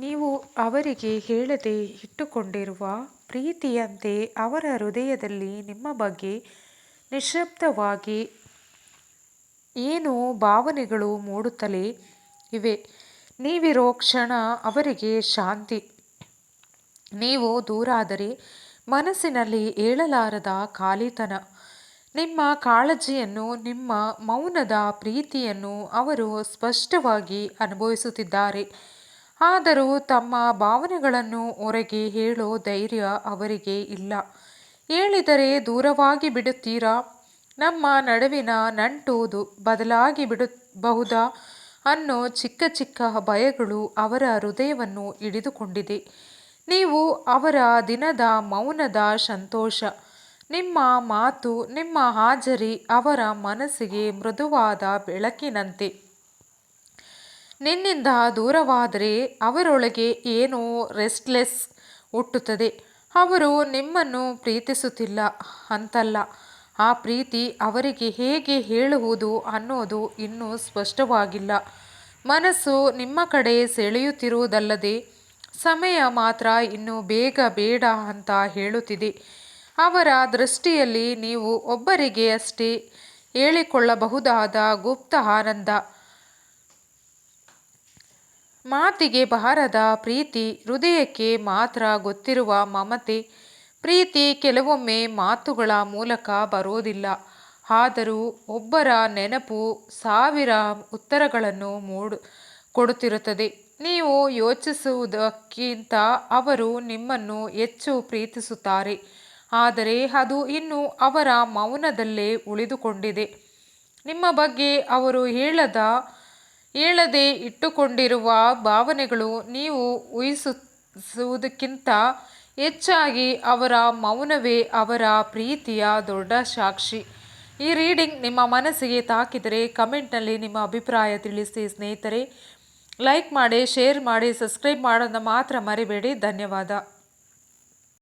ನೀವು ಅವರಿಗೆ ಹೇಳದೆ ಇಟ್ಟುಕೊಂಡಿರುವ ಪ್ರೀತಿಯಂತೆ ಅವರ ಹೃದಯದಲ್ಲಿ ನಿಮ್ಮ ಬಗ್ಗೆ ನಿಶ್ಶಬ್ದವಾಗಿ ಏನೋ ಭಾವನೆಗಳು ಮೂಡುತ್ತಲೇ ಇವೆ? ನೀವಿರೋ ಕ್ಷಣ ಅವರಿಗೆ ಶಾಂತಿ. ನೀವು ದೂರಾದರೆ ಮನಸ್ಸಿನಲ್ಲಿ ಏಳಲಾರದ ಖಾಲಿತನ. ನಿಮ್ಮ ಕಾಳಜಿಯನ್ನು, ನಿಮ್ಮ ಮೌನದ ಪ್ರೀತಿಯನ್ನು ಅವರು ಸ್ಪಷ್ಟವಾಗಿ ಅನುಭವಿಸುತ್ತಿದ್ದಾರೆ. ಆದರೂ ತಮ್ಮ ಭಾವನೆಗಳನ್ನು ಹೊರಗೆ ಹೇಳೋ ಧೈರ್ಯ ಅವರಿಗೆ ಇಲ್ಲ. ಹೇಳಿದರೆ ದೂರವಾಗಿ ಬಿಡುತ್ತೀರಾ? ನಮ್ಮ ನಡುವಿನ ನಂಟು ಬದಲಾಗಿ ಬಿಡಬಹುದಾ? ಅನ್ನೋ ಚಿಕ್ಕ ಚಿಕ್ಕ ಭಯಗಳು ಅವರ ಹೃದಯವನ್ನು ಹಿಡಿದುಕೊಂಡಿದೆ. ನೀವು ಅವರ ದಿನದ ಮೌನದ ಸಂತೋಷ. ನಿಮ್ಮ ಮಾತು, ನಿಮ್ಮ ಹಾಜರಿ ಅವರ ಮನಸ್ಸಿಗೆ ಮೃದುವಾದ ಬೆಳಕಿನಂತೆ. ನಿನ್ನಿಂದ ದೂರವಾದರೆ ಅವರೊಳಗೆ ಏನೋ ರೆಸ್ಟ್ಲೆಸ್ ಹುಟ್ಟುತ್ತದೆ. ಅವರು ನಿಮ್ಮನ್ನು ಪ್ರೀತಿಸುತ್ತಿಲ್ಲ ಅಂತಲ್ಲ. ಆ ಪ್ರೀತಿ ಅವರಿಗೆ ಹೇಗೆ ಹೇಳುವುದು ಅನ್ನೋದು ಇನ್ನೂ ಸ್ಪಷ್ಟವಾಗಿಲ್ಲ. ಮನಸ್ಸು ನಿಮ್ಮ ಕಡೆ ಸೆಳೆಯುತ್ತಿರುವುದಲ್ಲದೆ ಸಮಯ ಮಾತ್ರ ಇನ್ನು ಬೇಗ ಬೇಡ ಅಂತ ಹೇಳುತ್ತಿದೆ. ಅವರ ದೃಷ್ಟಿಯಲ್ಲಿ ನೀವು ಒಬ್ಬರಿಗೆ ಅಷ್ಟೇ ಹೇಳಿಕೊಳ್ಳಬಹುದಾದ ಗುಪ್ತ ಆನಂದ. ಮಾತಿಗೆ ಬಾರದ ಪ್ರೀತಿ, ಹೃದಯಕ್ಕೆ ಮಾತ್ರ ಗೊತ್ತಿರುವ ಮಮತೆ, ಪ್ರೀತಿ ಕೆಲವೊಮ್ಮೆ ಮಾತುಗಳ ಮೂಲಕ ಬರೋದಿಲ್ಲ. ಆದರೂ ಒಬ್ಬರ ನೆನಪು ಸಾವಿರ ಉತ್ತರಗಳನ್ನು ಮೂಡು, ಕೊಡುತ್ತಿರುತ್ತದೆ. ನೀವು ಯೋಚಿಸುವುದಕ್ಕಿಂತ ಅವರು ನಿಮ್ಮನ್ನು ಹೆಚ್ಚು ಪ್ರೀತಿಸುತ್ತಾರೆ. ಆದರೆ ಅದು ಇನ್ನೂ ಅವರ ಮೌನದಲ್ಲೇ ಉಳಿದುಕೊಂಡಿದೆ. ನಿಮ್ಮ ಬಗ್ಗೆ ಅವರು ಹೇಳದ ಹೇಳದೆ ಇಟ್ಟುಕೊಂಡಿರುವ ಭಾವನೆಗಳು ನೀವು ಊಹಿಸುವುದಕ್ಕಿಂತ ಹೆಚ್ಚಾಗಿ ಅವರ ಮೌನವೇ ಅವರ ಪ್ರೀತಿಯ ದೊಡ್ಡ ಸಾಕ್ಷಿ. ಈ ರೀಡಿಂಗ್ ನಿಮ್ಮ ಮನಸ್ಸಿಗೆ ತಾಕಿದರೆ ಕಮೆಂಟ್ನಲ್ಲಿ ನಿಮ್ಮ ಅಭಿಪ್ರಾಯ ತಿಳಿಸಿ ಸ್ನೇಹಿತರೆ. ಲೈಕ್ ಮಾಡಿ, ಶೇರ್ ಮಾಡಿ, ಸಬ್ಸ್ಕ್ರೈಬ್ ಮಾಡೋದನ್ನ ಮಾತ್ರ ಮರಿಬೇಡಿ. ಧನ್ಯವಾದ.